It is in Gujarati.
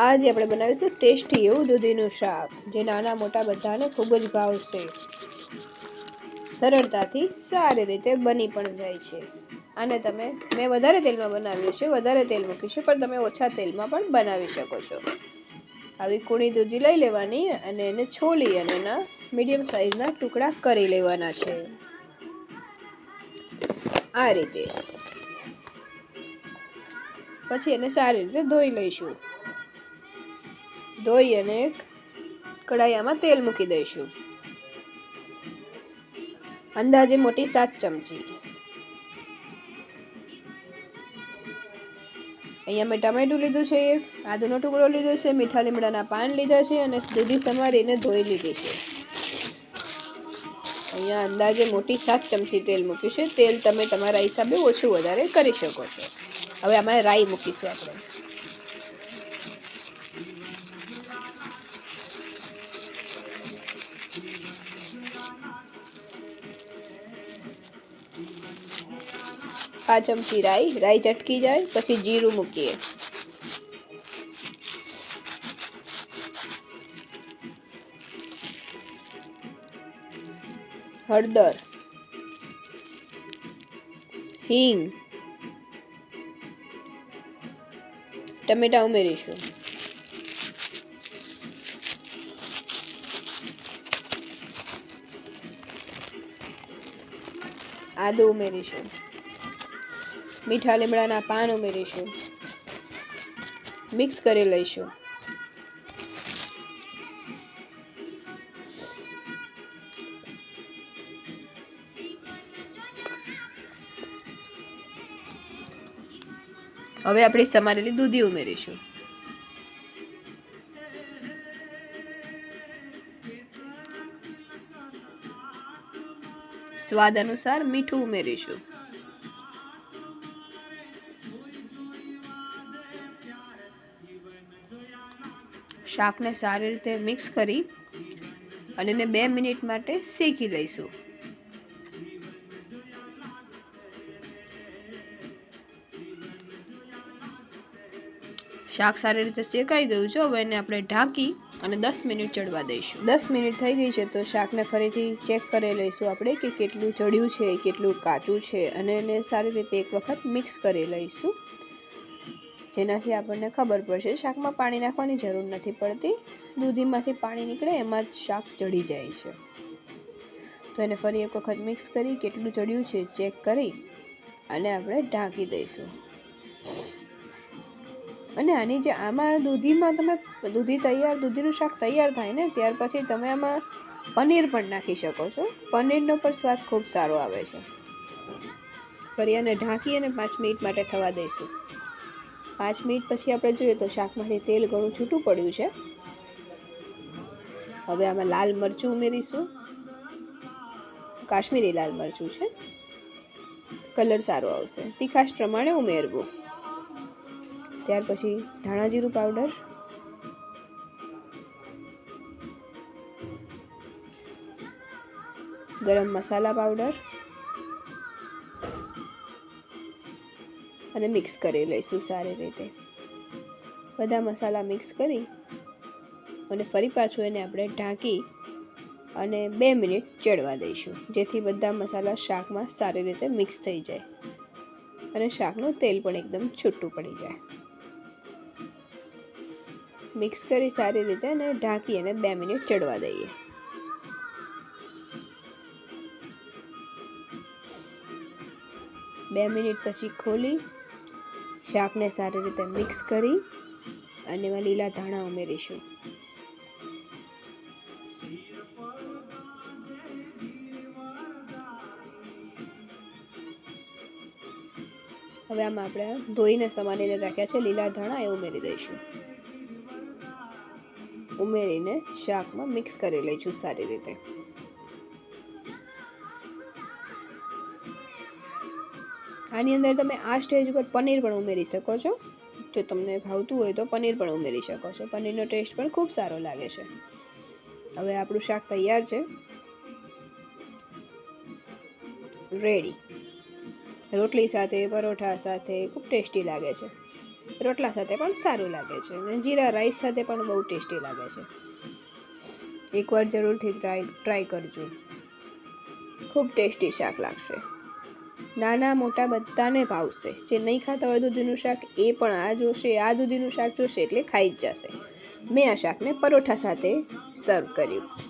આજે આપણે બનાવીશું ટેસ્ટી એવું દૂધીનું શાક, જે નાના મોટા બધાને ખૂબ જ ભાવશે. સરળતાથી સારી રીતે બની પણ જાય છે. અને તમે, મેં વધારે તેલમાં બનાવ્યું છે, વધારે તેલ મૂક્યું છે, પણ તમે ઓછા તેલમાં પણ બનાવી શકો છો. આવી કૂણી દૂધી લઈ લેવાની અને એને છોલી અને એના મીડિયમ સાઇઝના ટુકડા કરી લેવાના છે. આ રીતે. પછી એને સારી રીતે ધોઈ લઈશું. ધોઈ અને કઢાઈયામાં તેલ મૂકી દઈશું. અંદાજે મોટી સાત ચમચી. અહીંયા મેં ટમેટું લીધું છે એક આદુનો ટુકડો લીધો છે, મીઠા લીમડાના પાન લીધા છે અને દૂધી સમારીને ધોઈ લીધી છે. અહીંયા અંદાજે મોટી સાત ચમચી તેલ મૂક્યું છે. તેલ તમે તમારા હિસાબે ઓછું વધારે કરી શકો છો. હવે આમાં રાઈ મૂકીશું આપણે. પાંચ ચમચી રાઈ રાઈ ચટકી જાય પછી જીરું મૂકીએ હળદર હિંગ ટમેટા ઉમેરીશું આદુ ઉમેરીશું મીઠા લીમડાના પાન ઉમેરીશું. મિક્સ કરી લઈશું. હવે આપણે સમારેલી દૂધી ઉમેરીશું. સ્વાદ અનુસાર મીઠું ઉમેરીશું. શાકને સારી રીતે મિક્સ કરી અને એને બે મિનિટ માટે શેકી લઈશું. શાક સારી રીતે શેકાઈ ગયું છે. હવે એને આપણે ઢાંકી અને દસ મિનિટ ચડવા દઈશું. દસ મિનિટ થઈ ગઈ છે તો શાકને ફરીથી ચેક કરી લઈશું આપણે કે કેટલું ચડ્યું છે, કેટલું કાચું છે અને એને સારી રીતે એક વખત મિક્સ કરી લઈશું. જેનાથી આપણને ખબર પડશે, શાકમાં પાણી નાખવાની જરૂર નથી પડતી, દૂધીમાંથી પાણી નીકળે, એમાં જ શાક ચડી જાય છે. તો એને ફરી એક વખત મિક્સ કરી, કેટલું ચડ્યું છે ચેક કરી અને આપણે ઢાંકી દઈશું. અને આની જે આમાં દૂધીમાં તમે દૂધી તૈયાર, દૂધીનું શાક તૈયાર થાય ને, ત્યાર પછી તમે આમાં પનીર પણ નાખી શકો છો. પનીરનો પણ સ્વાદ ખૂબ સારો આવે છે. ફરી અને ઢાંકી અને પાંચ મિનિટ માટે થવા દઈશું. પાંચ મિનિટ પછી આપણે જોઈએ તો શાકમાંથી તેલ ઘણું છૂટું પડ્યું છે. હવે આમાં લાલ મરચું ઉમેરીશું. કાશ્મીરી લાલ મરચું છે. કલર સારો આવશે. તીખાશ પ્રમાણે ઉમેરવું. ત્યાર પછી ધાણા જીરું પાવડર. ગરમ મસાલા પાવડર. અને મિક્સ કરી લઈશું સારી રીતે. બધા મસાલા મિક્સ કરી અને ફરી પાછું એને આપણે ઢાંકી અને બે મિનિટ ચડવા દઈશું, જેથી બધા મસાલા શાકમાં સારી રીતે મિક્સ થઈ જાય અને શાકનું તેલ પણ એકદમ છૂટું પડી જાય. મિક્સ કરી સારી રીતે અને ઢાંકી અને બે મિનિટ ચડવા દઈએ. બે મિનિટ પછી ખોલી શાકને સારી રીતે મિક્સ કરી અને એમાં લીલા ધાણા ઉમેરીશું. હવે આમાં આપણે ધોઈને સમારીને રાખ્યા છે લીલા ધાણા, એ ઉમેરી દઈશું. ઉમેરીને શાકમાં મિક્સ કરી લઈશું સારી રીતે. આની અંદર તમે આ સ્ટેજ ઉપર પનીર પણ ઉમેરી શકો છો. જો તમને ભાવતું હોય તો પનીર પણ ઉમેરી શકો છો. પનીરનો ટેસ્ટ પણ ખૂબ સારો લાગે છે. હવે આપણું શાક તૈયાર છે. રેડી રોટલી સાથે, પરોઠા સાથે ખૂબ ટેસ્ટી લાગે છે. રોટલા સાથે પણ સારું લાગે છે. અને જીરા રાઈસ સાથે પણ બહુ ટેસ્ટી લાગે છે. એકવાર જરૂરથી ટ્રાય ટ્રાય કરજો. ખૂબ ટેસ્ટી શાક લાગશે. નાના મોટા બધાને ભાવશે. જે નહીં ખાતા હોય દૂધીનું શાક, એ પણ આ જોશે, આ દૂધીનું શાક જોશે એટલે ખાઈ જ જશે. મેં આ શાકને પરોઠા સાથે સર્વ કર્યું.